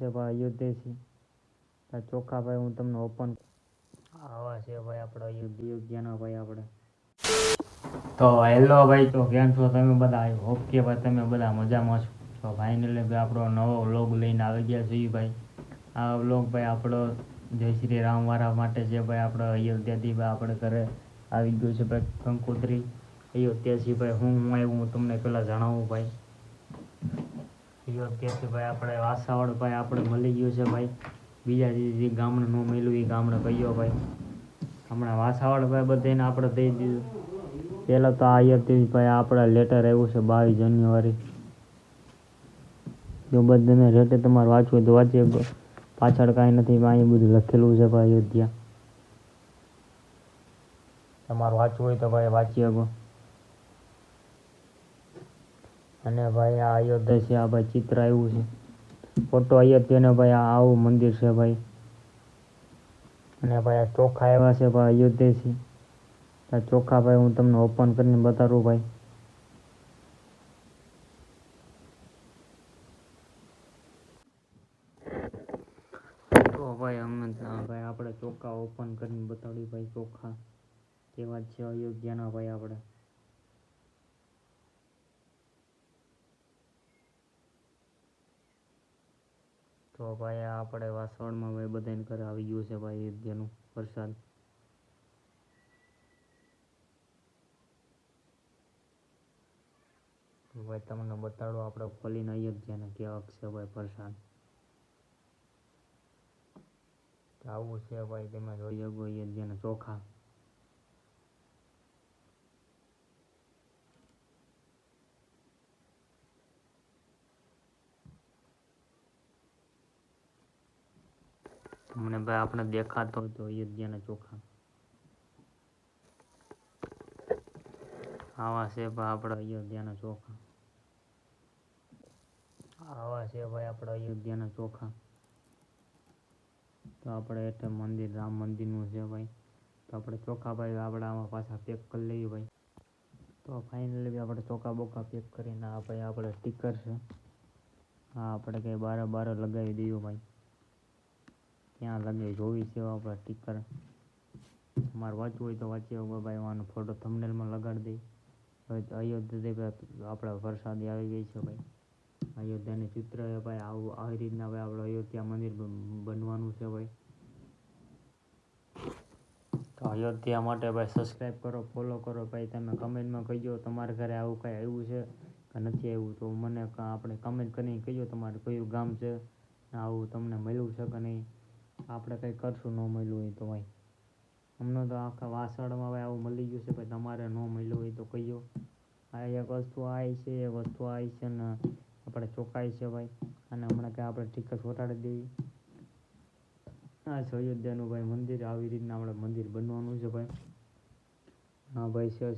છે ભાઈ, અયોધ્યાથી. આ ચોખ્ખા ભાઈ, હું તમને ઓપન આવા છે ભાઈ આપણે અયોધ્યાના ભાઈ આપણે. તો હેલો ભાઈ, તો કેમ છો તમે બધા? આવ્યો હોપ કે ભાઈ તમે બધા મજામાં છો. તો ફાઇનલી ભાઈ આપણો નવો વ્લોગ લઈને આવી ગયા છીએ ભાઈ. આ વ્લોગ ભાઈ આપણો જય શ્રી રામવાળા માટે છે ભાઈ, આપણે અયોધ્યાથી ભાઈ આપણે ઘરે આવી ગયું છે ભાઈ કંકોત્રી અયોધ્યાથી ભાઈ હું હું આવ્યું, હું તમને પહેલાં જણાવું ભાઈ. અયોધ્યાથી ભાઈ આપણે વાસાવડ ભાઈ આપણે મળી ગયું છે ભાઈ. બીજા જે ગામડે ન મળ્યું એ ગામડે કહ્યો ભાઈ. હમણાં વાસાવડ ભાઈ બધાને આપણે દઈ દીધું. પહેલાં તો આ અયોધ્યાથી ભાઈ આપણે લેટર આવ્યું છે બાવીસ જાન્યુઆરી. જો બધાને રેટે તમારે વાંચવું હોય તો વાંચીએ. પાછળ કાંઈ નથી અહીં બધું લખેલું છે ભાઈ અયોધ્યા. તમારે વાંચવું હોય તો ભાઈ વાંચી શકો. અને ભાઈ આ અયોધ્યા છે આ ભાઈ ચિત્ર આવ્યું છે. ફોટો અયોધ્યાને ભાઈ આ આવું મંદિર છે ભાઈ. અને ભાઈ આ ચોખા એવા છે ભાઈ અયોધ્યાથી આ ચોખા ભાઈ હું તમને ઓપન કરીને બતાડું ભાઈ. તો ભાઈ અમે ભાઈ આપણે ચોખા ઓપન કરીને બતાડ્યું ભાઈ ચોખા. કેવા છે અયોધ્યાના ભાઈ આપણે. તો ભાઈ આપણે વાસણમાં ભાઈ બધાને ઘરે આવી ગયું છે ભાઈ પ્રસાદ. તો ભાઈ તમને બતાડો આપણે ખોલીને અયોધ્યાને કેવાક છે ભાઈ પ્રસાદ. આવું છે ભાઈ તેમાં જોઈએ અયોધ્યાના ચોખા. મને ભાઈ આપણે દેખાતો હતો અયોધ્યાના ચોખા. આવા છે ભાઈ આપણા અયોધ્યાના ચોખા. આવા છે ભાઈ આપણે અયોધ્યાના ચોખા. તો આપણે એટલે મંદિર, રામ મંદિરનું છે ભાઈ. તો આપણે ચોખા ભાઈ આપણે આમાં પાછા પેક કરી લઈએ ભાઈ. તો ફાઇનલી આપણે ચોખા બોખા પેક કરીને આ ભાઈ આપણે સ્ટીકર છે. હા આપણે કંઈ બારે બારે લગાવી દઈએ ભાઈ. ક્યાં લગાવી જોવી છે આપણે સ્ટીકર તમારે વાંચવું હોય તો વાંચી શકો ભાઈ આનો ફોટો થંબનેલમાં લગાડી દઈ હવે અયોધ્યા આપણા વરસાદી આવી ગઈ છે ભાઈ. અયોધ્યાનું ચિત્ર છે ભાઈ, આવું, આવી રીતના ભાઈ આપણે અયોધ્યા મંદિર બનવાનું છે ભાઈ. તો અયોધ્યા માટે ભાઈ સબસ્ક્રાઈબ કરો ફોલો કરો ભાઈ, તમે કમેન્ટમાં કહીજો તમારા ઘરે આવું કાંઈ આવ્યું છે કે નથી આવ્યું, તો મને આપણે કમેન્ટ કરીને કહીજો તમારે કયું ગામ છે આવું તમને મળ્યું છે કે નહીં. આપણે કંઈ કરશું ન મળ્યું હોય તો ભાઈ અમને તો આખા વાસણમાં આવું મળી ગયું છે ભાઈ તમારે ન મળ્યું હોય તો કહીયો આ એક વસ્તુ આવી છે એક વસ્તુ આવી છે ને આપણે ચોંકાય છે ભાઈ. અને હમણાં કંઈ આપણે ટીકર વટાડી દેવી. આ છે અયોધ્યાનું ભાઈ મંદિર, આવી રીતના આપણે મંદિર બનવાનું છે ભાઈ. હા ભાઈ, છે